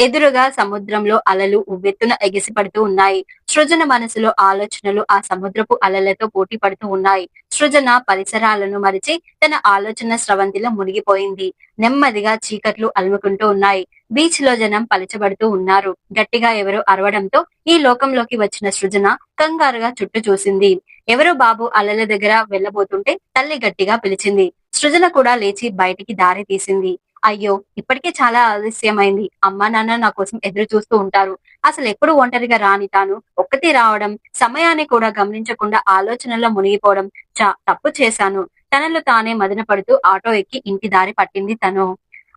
ఎదురుగా సముద్రంలో అలలు ఉవ్వెత్తున ఎగిసిపడుతూ ఉన్నాయి. సృజన మనసులో ఆలోచనలు ఆ సముద్రపు అలలతో పోటీ పడుతూ ఉన్నాయి. సృజన పరిసరాలను మరిచి తన ఆలోచన స్రవంతిలో మునిగిపోయింది. నెమ్మదిగా చీకట్లు అలుముకుంటూ ఉన్నాయి. బీచ్లో జనం పలచబడుతూ ఉన్నారు. గట్టిగా ఎవరో అరవడంతో ఈ లోకంలోకి వచ్చిన సృజన కంగారుగా చుట్టూ చూసింది. ఎవరో బాబు అలల దగ్గర వెళ్ళబోతుంటే తల్లి గట్టిగా పిలిచింది. సృజన కూడా లేచి బయటికి దారి తీసింది. అయ్యో ఇప్పటికే చాలా ఆలస్యమైంది. అమ్మా నాన్న నా కోసం ఎదురు చూస్తూ ఉంటారు. అసలు ఎప్పుడు ఒంటరిగా రాని తాను ఒక్కటి రావడం సమయాన్ని కూడా గమనించకుండా ఆలోచనల్లో మునిగిపోవడం చా తప్పు చేశాను. తనలో తానే మదన పడుతూ ఆటో ఎక్కి ఇంటి దారి పట్టింది తను.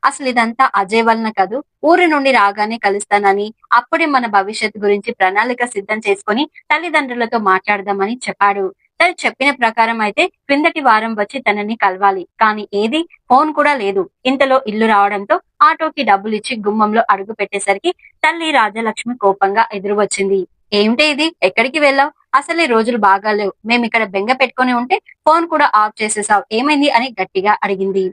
అసలు ఇదంతా అజయ్ వలన కాదు ఊరి నుండి రాగానే కలుస్తానని అప్పుడే మన భవిష్యత్తు గురించి ప్రణాళిక సిద్ధం చేసుకుని తల్లిదండ్రులతో మాట్లాడదామని చెప్పాడు. తను చెప్పిన ప్రకారం అయితే క్రిందటి వారం వచ్చి తనని కలవాలి. కానీ ఏది? ఫోన్ కూడా లేదు. ఇంతలో ఇల్లు రావడంతో ఆటోకి డబ్బులు ఇచ్చి గుమ్మంలో అడుగు పెట్టేసరికి తల్లి రాజలక్ష్మి కోపంగా ఎదురు వచ్చింది ఏమిటి ఇది? ఎక్కడికి వెళ్ళావు? అసలే రోజులు రోజులు బాగాలేవు మేము ఇక్కడ బెంగ పెట్టుకుని ఉంటే ఫోన్ కూడా ఆఫ్ చేసేసావు. ఏమైంది? అని గట్టిగా అడిగింది.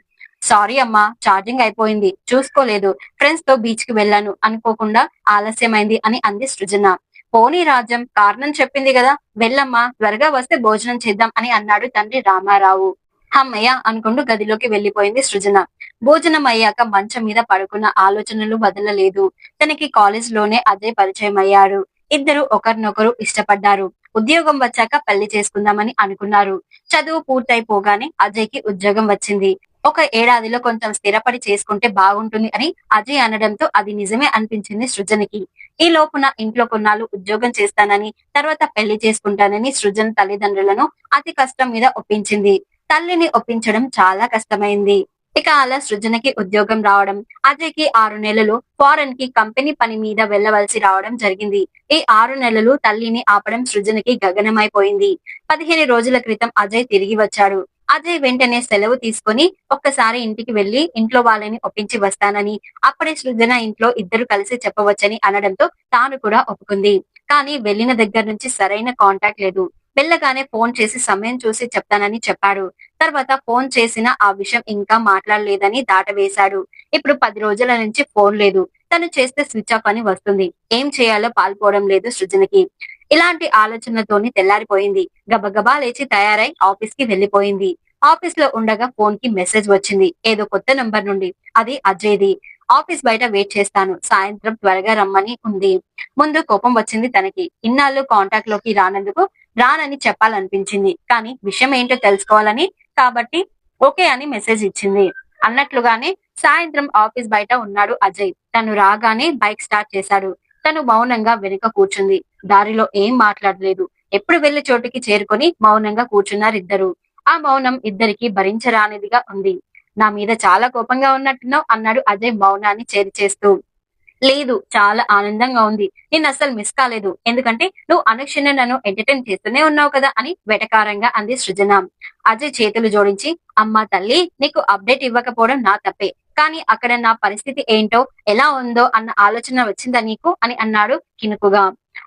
సారీ అమ్మా ఛార్జింగ్ అయిపోయింది. చూసుకోలేదు. ఫ్రెండ్స్తో బీచ్కి వెళ్ళాను. అనుకోకుండా ఆలస్యమైంది అని అంది సృజన. పోనీ రాజ్యం కారణం చెప్పింది కదా. వెళ్ళమ్మా త్వరగా వస్తే భోజనం చేద్దాం అని అన్నాడు తండ్రి రామారావు. అమ్మయ్య అనుకుంటూ గదిలోకి వెళ్ళిపోయింది సృజన. భోజనం అయ్యాక మంచం మీద పడుకున్న ఆలోచనలు వదలలేదు. తనకి కాలేజ్లోనే అజయ్ పరిచయం అయ్యాడు ఇద్దరు ఒకరినొకరు ఇష్టపడ్డారు. ఉద్యోగం వచ్చాక పెళ్ళి చేసుకుందామని అనుకున్నారు. చదువు పూర్తయిపోగానే అజయ్కి ఉద్యోగం వచ్చింది. ఒక ఏడాదిలో కొంచెం స్థిరపడి చేసుకుంటే బాగుంటుంది అని అజయ్ అనడంతో అది నిజమే అనిపించింది సృజనకి. ఈ లోపున ఇంట్లో కొన్నాళ్ళు ఉద్యోగం చేస్తానని తర్వాత పెళ్ళి చేసుకుంటానని సృజన తల్లిదండ్రులను అతి కష్టం మీద ఒప్పించింది. తల్లిని ఒప్పించడం చాలా కష్టమైంది. ఇక అలా సృజనకి ఉద్యోగం రావడం అజయ్కి ఆరు నెలలు ఫారెన్కి కంపెనీ పని మీద వెళ్ళవలసి రావడం జరిగింది. ఈ ఆరు నెలలు తల్లిని ఆపడం సృజనకి గగనమైపోయింది. పదిహేను రోజుల క్రితం అజయ్ తిరిగి వచ్చాడు. అజయ్ వెంటనే సెలవు తీసుకొని ఒక్కసారి ఇంటికి వెళ్ళి ఇంట్లో వాళ్ళని ఒప్పించి వస్తానని అప్పుడే సృజన ఇంట్లో ఇద్దరు కలిసి చెప్పవచ్చని అనడంతో తాను కూడా ఒప్పుకుంది. కానీ వెళ్ళిన దగ్గర నుంచి సరైన కాంటాక్ట్ లేదు. వెళ్ళగానే ఫోన్ చేసి సమయం చూసి చెప్తానని చెప్పాడు. తర్వాత ఫోన్ చేసిన ఆ విషయం ఇంకా మాట్లాడలేదని దాటవేశాడు. ఇప్పుడు పది రోజుల నుంచి ఫోన్ లేదు. తను చేస్తే స్విచ్ ఆఫ్ అని వస్తుంది. ఏం చేయాలో పాల్పోవడం లేదు సృజనకి. ఇలాంటి ఆలోచనలతోనే తెల్లారిపోయింది. గబగబా లేచి తయారై ఆఫీస్కి వెళ్ళిపోయింది ఆఫీస్లో ఉండగా ఫోన్కి మెసేజ్ వచ్చింది. ఏదో కొత్త నంబర్ నుండి. అది అజయ్ది. ఆఫీస్ బయట వెయిట్ చేస్తాను. సాయంత్రం త్వరగా రమ్మని ఉంది. ముందు కోపం వచ్చింది తనకి. ఇన్నాళ్ళు కాంటాక్ట్లోకి రానందుకు రానని చెప్పాలనిపించింది. కానీ విషయం ఏంటో తెలుసుకోవాలని కాబట్టి ఓకే అని మెసేజ్ ఇచ్చింది. అన్నట్లుగానే సాయంత్రం ఆఫీస్ బయట ఉన్నాడు అజయ్. తను రాగానే బైక్ స్టార్ట్ చేశాడు. తను మౌనంగా వెనుక కూర్చుంది. దారిలో ఏం మాట్లాడలేదు. ఎప్పుడు వెళ్ళి చోటుకి చేరుకొని మౌనంగా కూర్చున్నారు ఇద్దరు ఆ మౌనం ఇద్దరికి భరించరానిదిగా ఉంది. నా మీద చాలా కోపంగా ఉన్నట్టున్నావు అన్నాడు అజయ్ మౌనాన్ని చేరి చేస్తూ లేదు చాలా ఆనందంగా ఉంది. నేను అసలు మిస్ కాలేదు. ఎందుకంటే నువ్వు అనుక్షణ నన్ను ఎంటర్టైన్ చేస్తూనే ఉన్నావు కదా అని వెటకారంగా అంది సృజన. అజయ్ చేతులు జోడించి అమ్మా తల్లి నీకు అప్డేట్ ఇవ్వకపోవడం నా తప్పే. కానీ అక్కడ నా పరిస్థితి ఏంటో ఎలా ఉందో అన్న ఆలోచన వచ్చిందా నీకు? అని అన్నాడు కినుకుగా.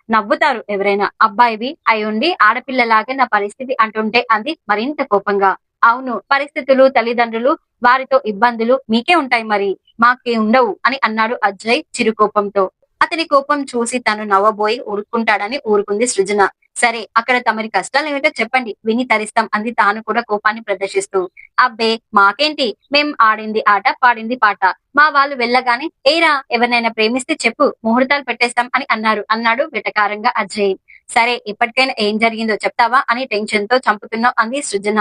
నవ్వుతారు ఎవరైనా. అబ్బాయివి అయి ఉండి ఆడపిల్లలాగే నా పరిస్థితి అంటుంటే అంది మరింత కోపంగా. అవును పరిస్థితులు తల్లిదండ్రులు వారితో ఇబ్బందులు మీకే ఉంటాయి మరి మాకే ఉండవు అని అన్నాడు అజయ్ చిరుకోపంతో. అతని కోపం చూసి తను నవ్వబోయి ఊరుకుంటాడని ఊరుకుంది సృజన. సరే అక్కడ తమరి కష్టాలు ఏమిటో చెప్పండి. విని తరిస్తాం అంది తాను కూడా కోపాన్ని ప్రదర్శిస్తూ. అబ్బే మాకేంటి? మేం ఆడింది ఆట పాడింది పాట. మా వాళ్ళు వెళ్ళగానే ఏరా ఎవరినైనా ప్రేమిస్తే చెప్పు ముహూర్తాలు పెట్టేస్తాం అని అన్నారు. అన్నాడు వెటకారంగా అజయ్. సరే ఇప్పటికైనా ఏం జరిగిందో చెప్తావా అని టెన్షన్తో చంపుతున్నావు అంది సృజన.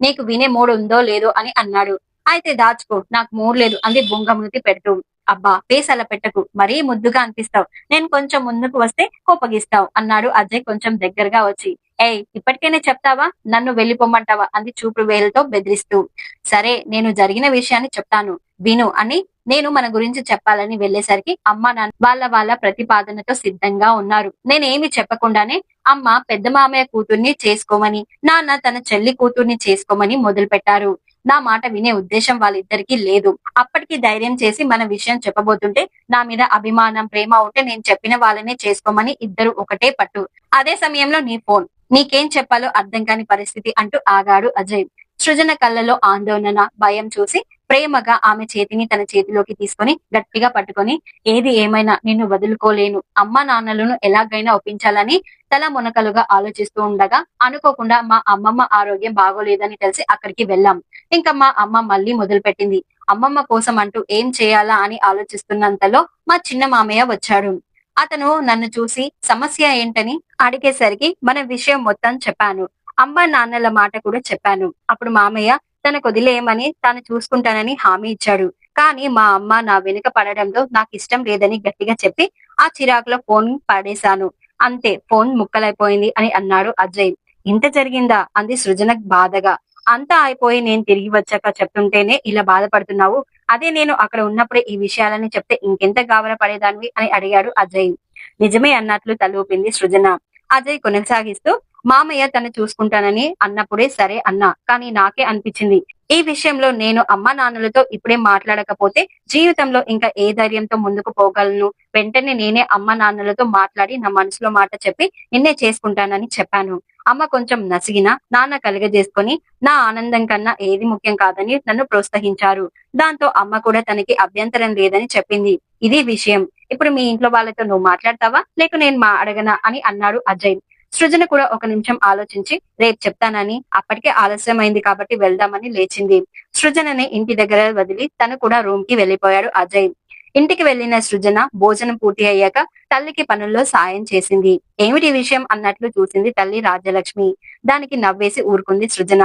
నీకు వినే మూడు ఉందో లేదో అని అన్నాడు. అయితే దాచుకో నాకు మూడు లేదు అంది బొంగముతి పెడుతూ. అబ్బా పేసల అలా పెట్టకు మరీ ముద్దుగా అనిపిస్తావు. నేను కొంచెం ముందుకు వస్తే కోపగిస్తావు అన్నాడు అజయ్ కొంచెం దగ్గరగా వచ్చి. ఏయ్ ఇప్పటికైనా చెప్తావా? నన్ను వెళ్ళిపోమంటావా? అంది చూపు వేలతో బెదిరిస్తూ. సరే నేను జరిగిన విషయాన్ని చెప్తాను. విను అని నేను మన గురించి చెప్పాలని వెళ్ళేసరికి అమ్మ నాన్న వాళ్ళ వాళ్ళ ప్రతిపాదనతో సిద్ధంగా ఉన్నారు. నేనేమి చెప్పకుండానే అమ్మ పెద్ద మామయ్య కూతుర్ని చేసుకోమని నాన్న తన చెల్లి కూతుర్ని చేసుకోమని మొదలు పెట్టారు నా మాట వినే ఉద్దేశం వాళ్ళిద్దరికీ లేదు. అప్పటికి ధైర్యం చేసి మన విషయం చెప్పబోతుంటే నా మీద అభిమానం ప్రేమ ఉంటే నేను చెప్పిన వాళ్ళనే చేసుకోమని ఇద్దరు ఒకటే పట్టు. అదే సమయంలో నీ ఫోన్. నీకేం చెప్పాలో అర్థం కాని పరిస్థితి అంటూ ఆగాడు అజయ్. సృజన కళ్ళలో ఆందోళన భయం చూసి ప్రేమగా ఆమె చేతిని తన చేతిలోకి తీసుకొని గట్టిగా పట్టుకొని ఏది ఏమైనా నిన్ను వదులుకోలేను. అమ్మ నాన్నలను ఎలాగైనా ఒప్పించాలని తల మునకలుగా ఆలోచిస్తూ ఉండగా అనుకోకుండా మా అమ్మమ్మ ఆరోగ్యం బాగోలేదని తెలిసి అక్కడికి వెళ్ళాం. ఇంకా మా అమ్మ మళ్ళీ మొదలు పెట్టింది అమ్మమ్మ కోసం అంటూ ఏం చేయాలా అని ఆలోచిస్తున్నంతలో మా చిన్న మామయ్య వచ్చాడు. అతను నన్ను చూసి సమస్య ఏంటని? అడిగేసరికి మన విషయం మొత్తం చెప్పాను. అమ్మ నాన్నల మాట కూడా చెప్పాను. అప్పుడు మామయ్య తనకు వదిలేయమని తాను చూసుకుంటానని హామీ ఇచ్చాడు. కానీ మా అమ్మ నా వెనుక పడడంతో నాకు ఇష్టం లేదని గట్టిగా చెప్పి ఆ చిరాకులో ఫోన్ పడేశాను. అంతే ఫోన్ ముక్కలైపోయింది అని అన్నాడు అజయ్. ఇంత జరిగిందా? అంది సృజన బాధగా. అంతా అయిపోయి నేను తిరిగి వచ్చాక చెప్తుంటేనే ఇలా బాధపడుతున్నావు. అదే నేను అక్కడ ఉన్నప్పుడే ఈ విషయాలని చెప్తే ఇంకెంత గాబర పడేదానివి అని అడిగాడు అజయ్. నిజమే అన్నట్లు తలూపింది సృజన. అజయ్ కొనసాగిస్తూ మామయ్య తను చూసుకుంటానని అన్నప్పుడే సరే అన్నా కానీ నాకే అనిపించింది. ఈ విషయంలో నేను అమ్మా నాన్నలతో ఇప్పుడే మాట్లాడకపోతే జీవితంలో ఇంకా ఏ ధైర్యంతో ముందుకు పోగలను? వెంటనే నేనే అమ్మా నాన్నలతో మాట్లాడి నా మనసులో మాట చెప్పి నిన్నే చేసుకుంటానని చెప్పాను. అమ్మ కొంచెం నసిగిన నాన్న కలుగజేసుకొని నా ఆనందం కన్నా ఏది ముఖ్యం కాదని నన్ను ప్రోత్సహించారు. దాంతో అమ్మ కూడా తనకి అభ్యంతరం లేదని చెప్పింది. ఇది విషయం. ఇప్పుడు మీ ఇంట్లో వాళ్ళతో నువ్వు మాట్లాడతావా? లేక నేను మా అడగనా? అని అన్నాడు అజయ్. సృజన కూడా ఒక నిమిషం ఆలోచించి రేపు చెప్తానని అప్పటికే ఆలస్యమైంది కాబట్టి వెళ్దామని లేచింది. సృజనని ఇంటి దగ్గర వదిలి తను కూడా రూమ్కి వెళ్ళిపోయాడు అజయ్. ఇంటికి వెళ్ళిన సృజన భోజనం పూర్తి అయ్యాక తల్లికి పనుల్లో సాయం చేసింది. ఏమిటి విషయం? అన్నట్లు చూసింది తల్లి రాజ్యలక్ష్మి. దానికి నవ్వేసి ఊరుకుంది సృజన.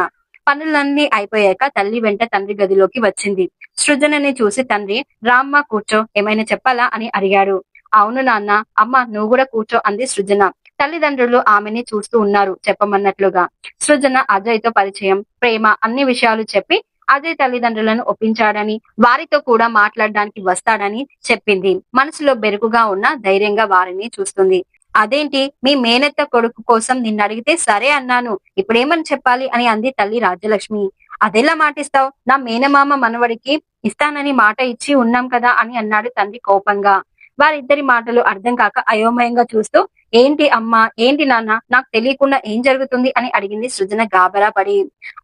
పనులన్నీ అయిపోయాక తల్లి వెంట తండ్రి గదిలోకి వచ్చింది. సృజనని చూసి తండ్రి రామ్మ కూర్చో ఏమైనా చెప్పాలా? అని అడిగాడు. అవును నాన్న అమ్మ నువ్వు కూడా కూర్చో అంది సృజన. తల్లిదండ్రులు ఆమెని చూస్తూ ఉన్నారు చెప్పమన్నట్లుగా. సృజన అజయ్తో పరిచయం ప్రేమ అన్ని విషయాలు చెప్పి అజయ్ తల్లిదండ్రులను ఒప్పించాడని వారితో కూడా మాట్లాడడానికి వస్తాడని చెప్పింది. మనసులో బెరుకుగా ఉన్న ధైర్యంగా వారిని చూస్తుంది. అదేంటి? మీ మేనత్త కొడుకు కోసం నిన్ను అడిగితే సరే అన్నాను. ఇప్పుడేమని చెప్పాలి? అని అంది తల్లి రాజ్యలక్ష్మి. అదెలా మాటిస్తావు? నా మేనమామ మనవడికి ఇస్తానని మాట ఇచ్చి ఉన్నాం కదా అని అన్నాడు తండ్రి కోపంగా. వారిద్దరి మాటలు అర్థం కాక అయోమయంగా చూస్తూ ఏంటి అమ్మా ఏంటి నాన్న నాకు తెలియకుండా ఏం జరుగుతుంది? అని అడిగింది సృజన గాబరా పడి.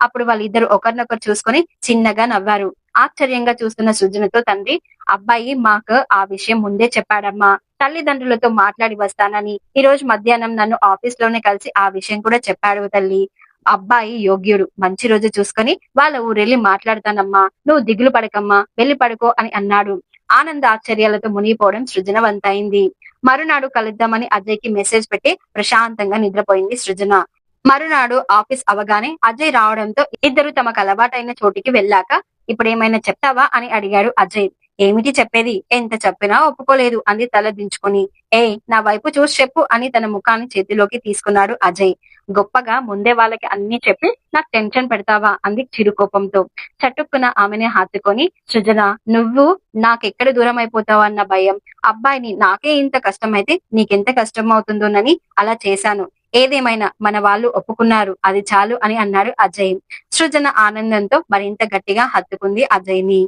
అప్పుడు వాళ్ళిద్దరు ఒకరినొకరు చూసుకొని చిన్నగా నవ్వారు. ఆశ్చర్యంగా చూస్తున్న సృజనతో తండ్రి అబ్బాయి మాకు ఆ విషయం ముందే చెప్పాడమ్మా. తల్లిదండ్రులతో మాట్లాడి వస్తానని. ఈ రోజు మధ్యాహ్నం నన్ను ఆఫీస్లోనే కలిసి ఆ విషయం కూడా చెప్పాడు తల్లి. అబ్బాయి యోగ్యుడు. మంచి రోజు చూసుకొని వాళ్ళ ఊరెళ్ళి మాట్లాడతానమ్మా. నువ్వు దిగులు పడకమ్మా. వెళ్ళి పడుకో అని అన్నాడు. ఆనంద ఆశ్చర్యాలతో మునిగిపోవడం సృజనవంతైంది. మరునాడు కలుద్దామని అజయ్కి మెసేజ్ పెట్టి ప్రశాంతంగా నిద్రపోయింది సృజన. మరునాడు ఆఫీస్ అవగానే అజయ్ రావడంతో ఇద్దరు తమకు అలవాటైన చోటికి వెళ్ళాక ఇప్పుడు ఏమైనా చెప్తావా? అని అడిగాడు అజయ్. ఏమిటి చెప్పేది? ఎంత చెప్పినా ఒప్పుకోలేదు అంది తల దించుకొని. ఏ నా వైపు చూసి చెప్పు అని తన ముఖాన్ని చేతిలోకి తీసుకున్నాడు అజయ్. గొప్పగా ముందే వాళ్ళకి అన్ని చెప్పి నాకు టెన్షన్ పెడతావా? అంది చిరుకోపంతో. చటుక్కున ఆమెని హత్తుకొని సృజన నువ్వు నాకెక్కడ దూరం అయిపోతావు అన్న భయం. అబ్బాయిని నాకే ఇంత కష్టమైతే నీకెంత కష్టం అవుతుందోనని అలా చేశాను. ఏదేమైనా మన వాళ్ళు ఒప్పుకున్నారు అది చాలు అని అన్నాడు అజయ్. సృజన ఆనందంతో మరింత గట్టిగా హత్తుకుంది అజయ్ని.